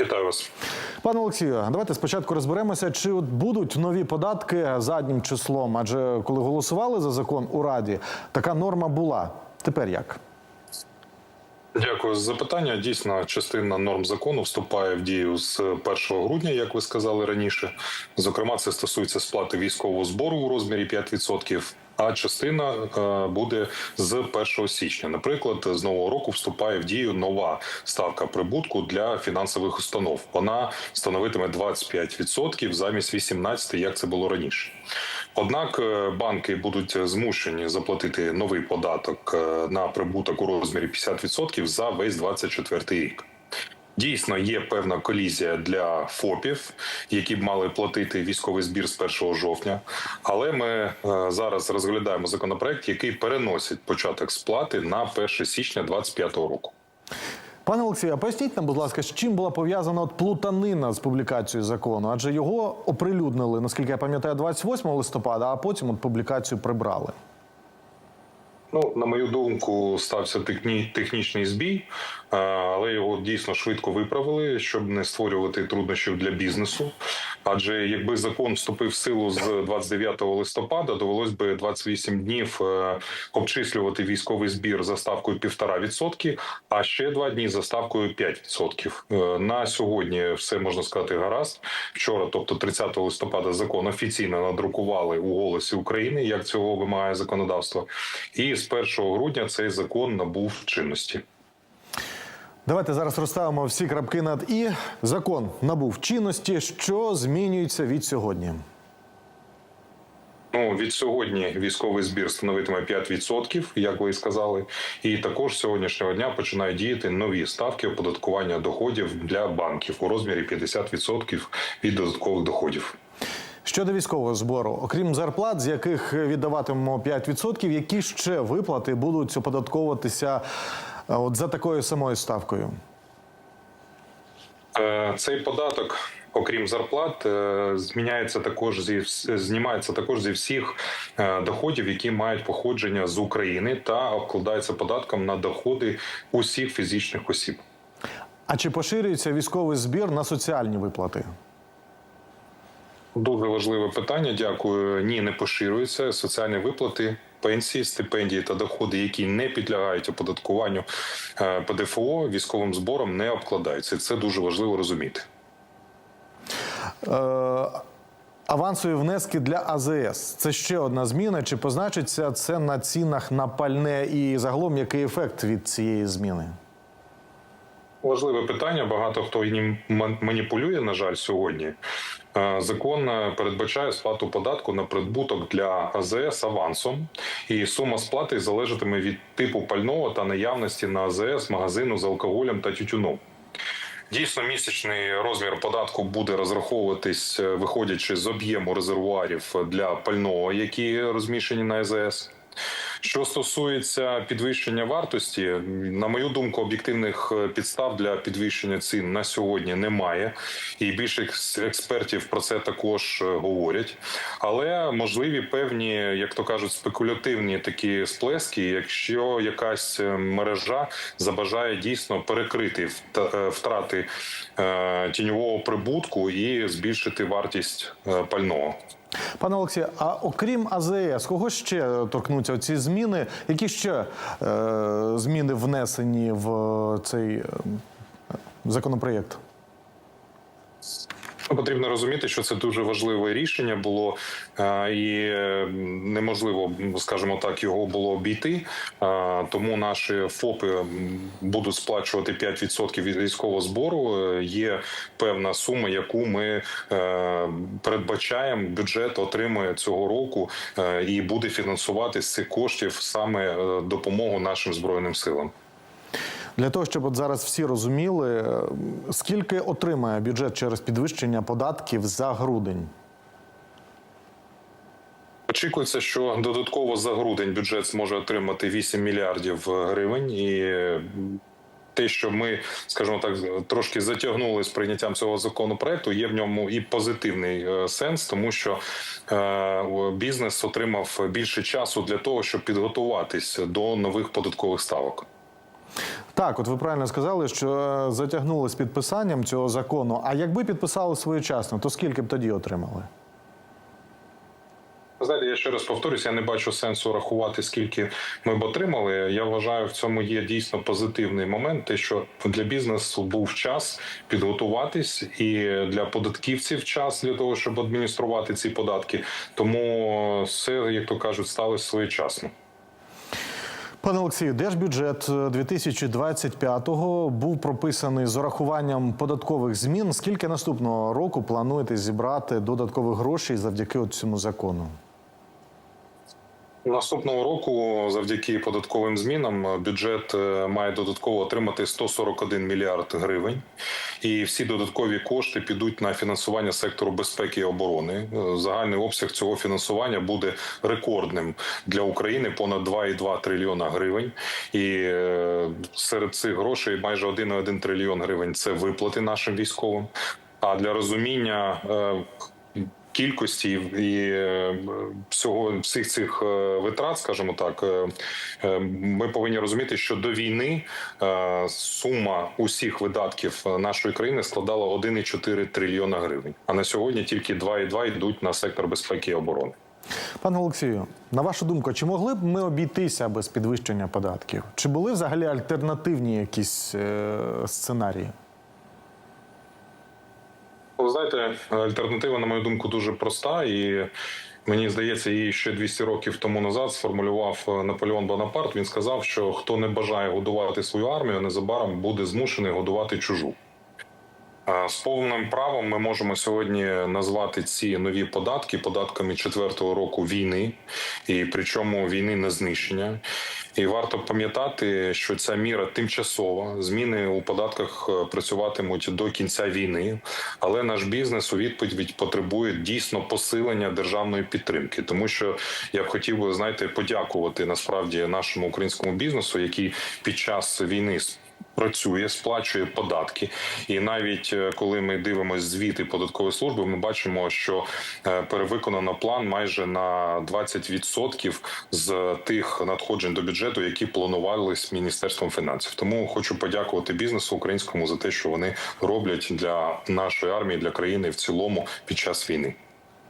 Вітаю вас. Пане Олексію, давайте спочатку розберемося, чи от будуть нові податки заднім числом. Адже коли голосували за закон у Раді, така норма була. Тепер як? Дякую за запитання. Дійсно, частина норм закону вступає в дію з 1 грудня, як ви сказали раніше. Зокрема, це стосується сплати військового збору у розмірі 5%, а частина е, буде з 1 січня. Наприклад, з нового року вступає в дію нова ставка прибутку для фінансових установ. Вона становитиме 25% замість 18%, як це було раніше. Однак е, банки будуть змушені заплатити новий податок е, на прибуток у розмірі 50% за весь 24 рік. Дійсно, є певна колізія для ФОПів, які б мали платити військовий збір з 1 жовтня. Але ми е, зараз розглядаємо законопроект, який переносить початок сплати на 1 січня 2025 року. Пане Олексію, а поясніть нам, будь ласка, з чим була пов'язана от плутанина з публікацією закону? Адже його оприлюднили, наскільки я пам'ятаю, 28 листопада, а потім от публікацію прибрали. Ну, на мою думку, стався техні, технічний збій, е, але його дійсно швидко виправили, щоб не створювати труднощів для бізнесу. Адже якби закон вступив в силу з 29 листопада, довелось би 28 днів е, обчислювати військовий збір за ставкою 1,5%, а ще два дні за ставкою 5%. Е, На сьогодні все можна сказати гаразд. Вчора, тобто 30 листопада, закон офіційно надрукували у голосі України, як цього вимагає законодавство. І з 1 грудня цей закон набув чинності. Давайте зараз розставимо всі крапки над і. Закон набув чинності, що змінюється від сьогодні. Ну від сьогодні військовий збір становитиме 5%, як ви і сказали. І також з сьогоднішнього дня починають діяти нові ставки оподаткування доходів для банків у розмірі 50% від додаткових доходів. Щодо військового збору, окрім зарплат, з яких віддаватимемо 5%, які ще виплати будуть оподатковуватися от за такою самою ставкою? Е, Цей податок, окрім зарплат, е, зміняється також зі знімається також зі всіх е, доходів, які мають походження з України, та обкладається податком на доходи усіх фізичних осіб. А чи поширюється військовий збір на соціальні виплати? Дуже важливе питання. Дякую. Ні, не поширюються соціальні виплати. Пенсії, стипендії та доходи, які не підлягають оподаткуванню е, ПДФО, військовим збором не обкладаються. Це дуже важливо розуміти. Е, авансові внески для АЗС це ще одна зміна. Чи позначиться це на цінах на пальне і загалом який ефект від цієї зміни? Важливе питання. Багато хто ним маніпулює. На жаль, сьогодні Е, закон е, передбачає сплату податку на прибуток для АЗС авансом, і сума сплати залежатиме від типу пального та наявності на АЗС магазину з алкоголем та тютюном. Дійсно, місячний розмір податку буде розраховуватись, е, виходячи з об'єму резервуарів для пального, які розміщені на АЗС. Що стосується підвищення вартості, на мою думку, об'єктивних е, підстав для підвищення цін на сьогодні немає, і більше експертів про це також е, говорять. Але можливі певні, як то кажуть, спекулятивні такі сплески, якщо якась е, мережа забажає дійсно перекрити вт- втрати тіньового прибутку і збільшити вартість пального. Пане Олексію, а окрім АЗС, кого ще торкнуться ці зміни? Які ще е, зміни внесені в цей е, законопроєкт? Ну, Потрібно розуміти, що це дуже важливе рішення було, е, і е, неможливо, скажімо так, його було обійти. Е, Тому наші ФОПи будуть сплачувати 5% від військового збору. Є певна сума, яку ми передбачаємо. Бюджет отримує цього року і буде фінансувати з цих коштів саме допомогу нашим збройним силам. Для того, щоб от зараз всі розуміли, е, скільки отримає бюджет через підвищення податків за грудень? Очікується, що додатково за грудень бюджет зможе отримати 8 мільярдів гривень, і е, те, що ми, скажімо так, трошки затягнули з прийняттям цього законопроекту, є в ньому і позитивний е, сенс, тому що е, бізнес отримав більше часу для того, щоб підготуватись до нових податкових ставок. Так, от ви правильно сказали, що е, затягнули з підписанням цього закону. А якби підписали своєчасно, то скільки б тоді отримали? Знаєте, я ще раз повторюсь, я не бачу сенсу рахувати, скільки ми б отримали. Я вважаю, в цьому є дійсно позитивний момент, те, що для бізнесу був час підготуватись, і для податківців час для того, щоб адмініструвати ці податки. Тому все, як то кажуть, сталося своєчасно. Пане Олексію, держбюджет 2025-го був прописаний з урахуванням податкових змін. Скільки наступного року плануєте зібрати додаткових грошей завдяки цьому закону? Наступного року, завдяки податковим змінам, бюджет е, має додатково отримати 141 мільярд гривень, і всі додаткові кошти підуть на фінансування сектору безпеки і оборони. Е, Загальний обсяг цього фінансування буде рекордним для України понад 2,2 трильйона гривень. І е, серед цих грошей майже 1,1 трильйон гривень це виплати нашим військовим. А для розуміння. Кількості і е, всього всіх цих е, витрат, скажімо так, е, ми повинні розуміти, що до війни сума усіх видатків нашої країни складала 1,4 трильйона гривень. А на сьогодні тільки 2,2 йдуть на сектор безпеки і оборони. Пане Олексію, на вашу думку, чи могли б ми обійтися без підвищення податків? Чи були взагалі альтернативні якісь сценарії? Ви знаєте, альтернатива, на мою думку, дуже проста, і мені здається, її ще 200 років тому назад сформулював е, Наполеон Бонапарт. Він сказав, що хто не бажає годувати свою армію, незабаром буде змушений годувати чужу. З повним правом ми можемо сьогодні назвати ці нові податки податками четвертого року війни, і причому війни на знищення. І варто пам'ятати, що ця міра тимчасова. Зміни у податках е, працюватимуть до кінця війни, але наш бізнес у відповідь потребує дійсно посилення державної підтримки, тому що я б хотів би знаєте, подякувати насправді нашому українському бізнесу, який під час війни працює, сплачує податки, і навіть е, коли ми дивимося звіти податкової служби, ми бачимо, що е, перевиконано план майже на 20% з тих надходжень до бюджету, які планувались міністерством фінансів. Тому хочу подякувати бізнесу українському за те, що вони роблять для нашої армії, для країни в цілому під час війни.